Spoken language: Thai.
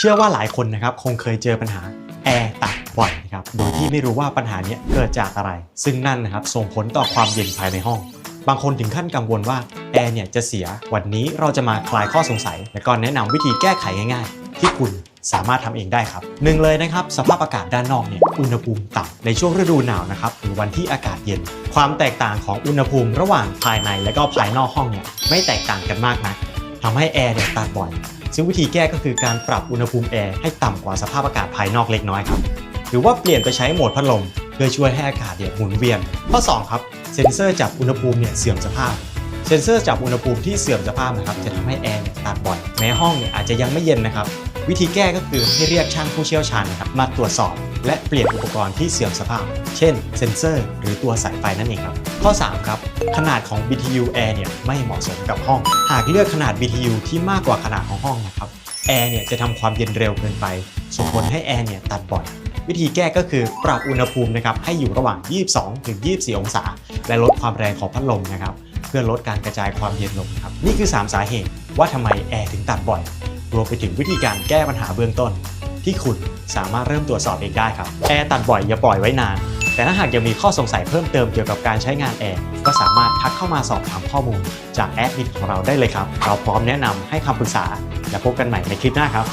เชื่อว่าหลายคนนะครับคงเคยเจอปัญหาแอร์ตัดบ่อยนะครับโดยที่ไม่รู้ว่าปัญหาเนี้ยเกิดจากอะไร ซึ่งนั่นนะครับส่งผลต่อความเย็นภายในห้อง บางคนถึงขั้นกังวลว่าแอร์เนี่ยจะเสียวันนี้เราจะมาคลายข้อสงสัย และก็แนะนำวิธีแก้ไขง่ายๆ ที่คุณสามารถทำเองได้ครับหนึ่งเลยนะครับ สภาพอากาศด้านนอกเนี่ยอุณหภูมิต่ำในช่วงฤดูหนาวนะครับหรือวันที่อากาศเย็น ความแตกต่างของอุณหภูมิ ระหว่างภายในและก็ภายนอกห้องเนี่ยไม่แตกต่างกันมากนะ ทำให้แอร์เนี่ยตัดบ่อย ซึ่งวิธีแก้ก็คือการปรับอุณหภูมิแอร์ให้ต่ำกว่าสภาพอากาศภายนอกเล็กน้อยครับ หรือว่าเปลี่ยนไปใช้โหมดพัดลม เพื่อช่วยให้อากาศเนี่ยหมุนเวียน ข้อ 2 ครับ เซ็นเซอร์จับอุณหภูมิเนี่ยเสื่อมสภาพ เซ็นเซอร์จับอุณหภูมิที่เสื่อมสภาพนะครับจะทำให้แอร์เนี่ยตัดบ่อย แม้ห้องเนี่ยอาจจะยังไม่เย็นนะครับ วิธีแก้ก็คือให้เรียกช่างผู้เชี่ยวชาญนะครับมาตรวจสอบ และเปลี่ยนอุปกรณ์ที่เสื่อมสภาพ เช่นเซ็นเซอร์ หรือตัวสายไฟนั่นเองครับ ข้อ 3 ครับ ขนาดของ BTU Air เนี่ยไม่เหมาะสมกับห้อง หากเลือกขนาด BTU ที่มากกว่าขนาดของห้องนะครับแอร์เนี่ยจะทำความเย็นเร็วเกินไปส่งผลให้แอร์เนี่ยตัดบ่อยวิธีแก้ก็คือปรับอุณหภูมินะครับให้อยู่ระหว่าง 22 ถึง 24 องศา และลดความแรงของพัดลมนะครับ เพื่อลดการกระจายความเย็นลงครับ นี่คือ 3 สาเหตุว่าทำไมแอร์ถึงตัดบ่อย รวมไปถึงวิธีการแก้ปัญหาเบื้องต้น ที่คุณสามารถเริ่มตรวจสอบเองได้ครับแอร์ตัดบ่อยอย่าปล่อยไว้นาน แต่ถ้าหากยังมีข้อสงสัยเพิ่มเติมเกี่ยวกับการใช้งานแอร์ก็สามารถทักเข้ามาสอบถามข้อมูล จากแอดมินของเราได้เลยครับเราพร้อมแนะนำให้คำปรึกษาและพบกันใหม่ในคลิปหน้าครับ